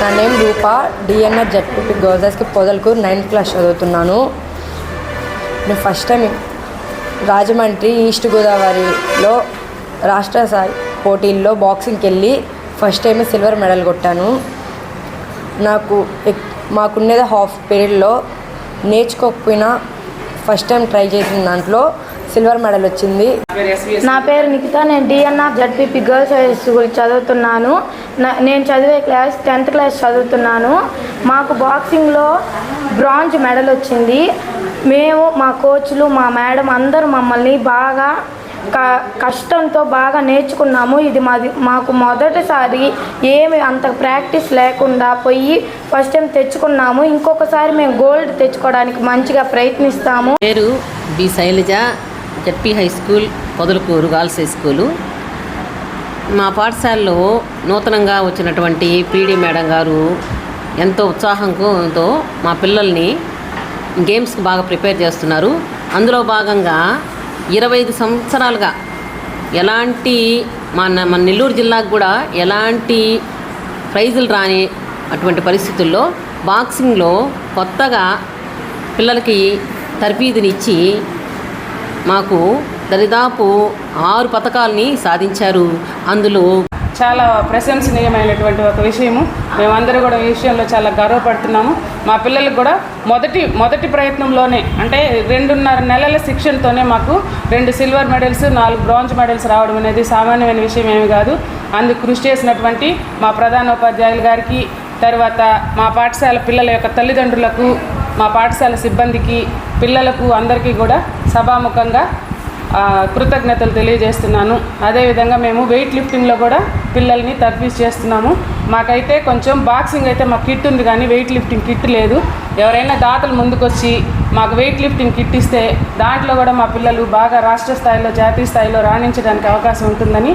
నా name Roopa DNR ZPP గర్ల్స్కి పొదలకు నైన్త్ క్లాస్ చదువుతున్నాను. నేను ఫస్ట్ టైం రాజమండ్రి ఈస్ట్ గోదావరిలో రాష్ట్ర స్థాయి పోటీల్లో బాక్సింగ్కి వెళ్ళి ఫస్ట్ టైం సిల్వర్ మెడల్ కొట్టాను. నాకు ఎక్- మాకున్నది హాఫ్ పీరియడ్లో నేర్చుకోకపోయినా ఫస్ట్ టైం ట్రై చేసిన దాంట్లో సిల్వర్ మెడల్ వచ్చింది. నా పేరు నిఖిత నేను DNR ZPP girls high school చదువుతున్నాను. నేను చదివే క్లాస్ టెన్త్ క్లాస్ చదువుతున్నాను. మాకు బాక్సింగ్లో బ్రాంజ్ మెడల్ వచ్చింది. మేము మా కోచ్లు మా మేడం అందరూ మమ్మల్ని బాగా క కష్టంతో బాగా నేర్చుకున్నాము. ఇది మాది మాకు మొదటిసారి ఏమి అంత ప్రాక్టీస్ లేకుండా పోయి ఫస్ట్ టైం తెచ్చుకున్నాము. ఇంకొకసారి మేము గోల్డ్ తెచ్చుకోవడానికి మంచిగా ప్రయత్నిస్తాము. పేరు B Sailaja. ZP high school Podalakuru girls high school. మా పాఠశాలలో నూతనంగా వచ్చినటువంటి పీడి మేడం గారు ఎంతో ఉత్సాహంతో మా పిల్లల్ని గేమ్స్కి బాగా ప్రిపేర్ చేస్తున్నారు. అందులో భాగంగా ఇరవై ఐదు సంవత్సరాలుగా ఎలాంటి మన మన నెల్లూరు జిల్లాకు కూడా ఎలాంటి ప్రైజులు రాని అటువంటి పరిస్థితుల్లో బాక్సింగ్లో కొత్తగా పిల్లలకి తర్ఫీదునిచ్చి మాకు దరిదాపు ఆరు పథకాలని సాధించారు. అందులో చాలా ప్రశంసనీయమైనటువంటి ఒక విషయము. మేమందరూ కూడా ఈ విషయంలో చాలా గర్వపడుతున్నాము. మా పిల్లలకు కూడా మొదటి మొదటి ప్రయత్నంలోనే అంటే రెండున్నర నెలల శిక్షణతోనే మాకు రెండు సిల్వర్ మెడల్స్ నాలుగు బ్రాంజ్ మెడల్స్ రావడం అనేది సామాన్యమైన విషయం ఏమి కాదు. అందుకు కృషి చేసినటువంటి మా ప్రధానోపాధ్యాయులు గారికి తర్వాత మా పాఠశాల పిల్లల యొక్క తల్లిదండ్రులకు మా పాఠశాల సిబ్బందికి పిల్లలకు అందరికీ కూడా సభాముఖంగా కృతజ్ఞతలు తెలియజేస్తున్నాను. అదేవిధంగా మేము వెయిట్ లిఫ్టింగ్లో కూడా పిల్లల్ని తర్ఫీజ్ చేస్తున్నాము. మాకైతే కొంచెం బాక్సింగ్ అయితే మాకు కిట్ ఉంది కానీ వెయిట్ లిఫ్టింగ్ కిట్ లేదు. ఎవరైనా దాతలు ముందుకొచ్చి మాకు వెయిట్ లిఫ్టింగ్ కిట్ ఇస్తే దాంట్లో కూడా మా పిల్లలు బాగా రాష్ట్ర స్థాయిలో జాతీయ స్థాయిలో రాణించడానికి అవకాశం ఉంటుందని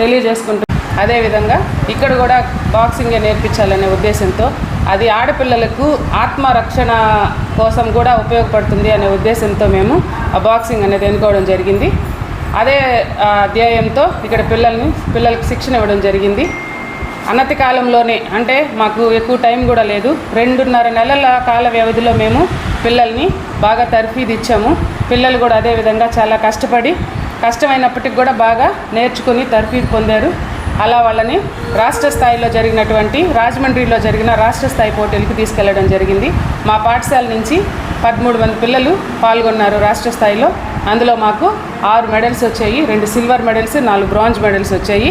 తెలియజేసుకుంటున్నాను. అదేవిధంగా ఇక్కడ కూడా బాక్సింగే నేర్పించాలనే ఉద్దేశంతో అది ఆడపిల్లలకు ఆత్మరక్షణ కోసం కూడా ఉపయోగపడుతుంది అనే ఉద్దేశంతో మేము ఆ బాక్సింగ్ అనేది ఎన్నుకోవడం జరిగింది. అదే ధ్యేయంతో ఇక్కడ పిల్లల్ని పిల్లలకు శిక్షణ ఇవ్వడం జరిగింది. అనతి కాలంలోనే అంటే మాకు ఎక్కువ టైం కూడా లేదు. రెండున్నర నెలల కాల వ్యవధిలో మేము పిల్లల్ని బాగా తర్ఫీది ఇచ్చాము పిల్లలు కూడా అదే విధంగా చాలా కష్టపడి కష్టమైనప్పటికి కూడా బాగా నేర్చుకుని తర్ఫీదు పొందారు. అలా వాళ్ళని రాష్ట్ర స్థాయిలో జరిగినటువంటి రాజమండ్రిలో జరిగిన రాష్ట్ర స్థాయి పోటీలకు తీసుకెళ్ళడం జరిగింది. మా పాఠశాల నుంచి పదమూడు మంది పిల్లలు పాల్గొన్నారు రాష్ట్ర స్థాయిలో. అందులో మాకు ఆరు మెడల్స్ వచ్చాయి రెండు సిల్వర్ మెడల్స్ నాలుగు బ్రాంజ్ మెడల్స్ వచ్చాయి.